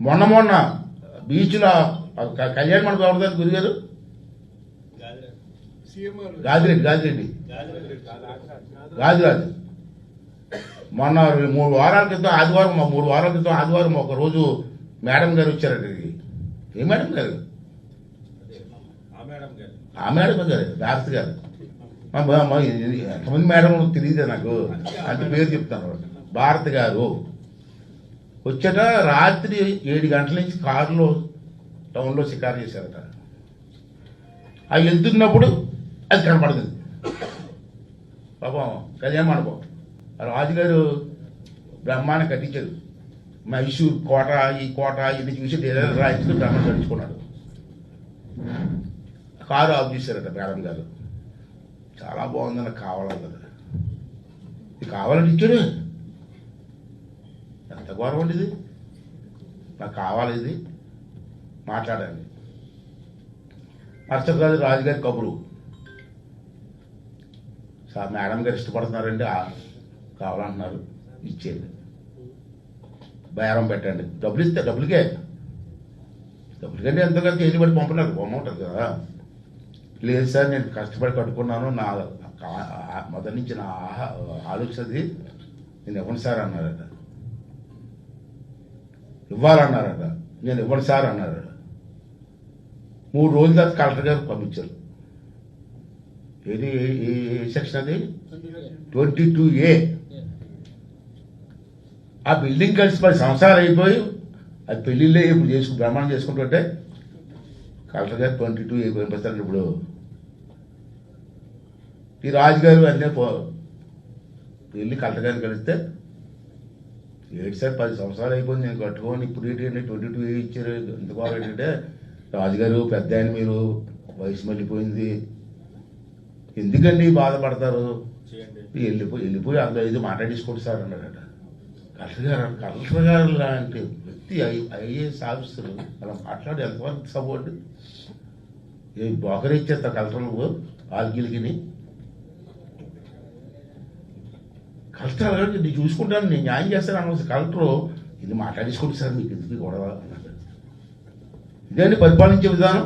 మొన్న మొన్న బీచ్లో కళ్యాణ మండపం ఎవరిదారు గురిగారు? గాదిరెడ్డి గాదిరెడ్డి. గాదిరాజు. మొన్న మూడు వారాల క్రితం ఆదివారం మూడు వారాల క్రితం ఆదివారం ఒక రోజు మేడం గారు వచ్చారండి. ఏ మేడం గారు? ఆ మేడం గారు రాత్రి గారు. ఎంతమంది మేడం తెలియదే నాకు. అంటే పేరు చెప్తాను భారత్ గారు. వచ్చేట రాత్రి ఏడు గంటల నుంచి కారులో టౌన్లో షికారు చేశారట. ఆ వెళ్తున్నప్పుడు అది కనపడుతుంది పాపం కళ్యాణ మండపం. రాజుగారు బ్రహ్మాన్ని కట్టించారు. మైసూర్ కోట ఈ కోట ఇది చూసి direct Brahma Brahmam car off చేశారట మేడం గారు. చాలా బాగుంది కావాలన్నది ఇది కావాలని ఇచ్చాడు ఎంత గౌరవం అండి ఇది? నాకు కావాలి ఇది. మాట్లాడాలి మరుసటి రోజు రాజుగారి కబురు. సార్ మేడం గారు ఇష్టపడుతున్నారండి. కావాలంటున్నారు. ఇచ్చేయండి. బేరం పెట్టండి. డబ్బులు ఇస్తే డబ్బులకే. డబ్బులకంటే ఎంతగా తేలి పడి పంపినారు బొమ్మ కదా. లేదు సార్ నేను కష్టపడి కట్టుకున్నాను. నా మొదటి నుంచి నా ఆహా- ఆలోచన నేను ఇవ్వను సార్ అన్నారట. ఇవ్వాలన్నారట. నేను ఇవ్వను సార్ అన్నారు మూడు రోజుల తర్వాత కలెక్టర్ గారు పంపించారు. ఏది ఏ సెక్షన్ అది? Twenty two A. ఆ బిల్డింగ్ కలిసి పది సంవత్సరాలు అయిపోయి అది పెళ్ళిళ్ళే ఇప్పుడు చేసుకు బ్రహ్మాండం చేసుకుంటుంటే కలెక్టర్ గారు ట్వంటీ టూ ఏ పంపిస్తారు ఇప్పుడు. ఈ రాజుగారు అన్నీ పో వెళ్ళి కలెక్టర్ గారిని కలిస్తే ఏంటి సార్ పది సంవత్సరాలు అయిపోయింది నేను కట్టుకోని ఇప్పుడు ఏంటంటే ట్వంటీ టూ ఏ ఇచ్చారు ఎందుకు ఏంటంటే రాజుగారు పెద్ద ఆయన మీరు వయసు మళ్ళీపోయింది. ఎందుకండి బాధపడతారు? వెళ్ళిపోయి వెళ్ళిపోయి అందులో ఇది మాట్లాడేసుకోండి సార్ అన్నాడట. కలెక్టర్ గారు కలెక్టర్ గారు లాంటి వ్యక్తి ఐఏఎస్ ఆఫీసర్ అలా మాట్లాడి ఎంతవరకు సపోర్ట్? ఏ బోకరి ఇచ్చేస్తా కలెక్టర్ కలెక్టర్ అలాగే నేను చూసుకుంటాను నేను న్యాయం చేస్తాను అన్న కలెక్టరు ఇది మాట్లాడేసుకోండి సార్ మీకు ఎందుకు గొడవ? అన్నాడు పరిపాలించే విధానం.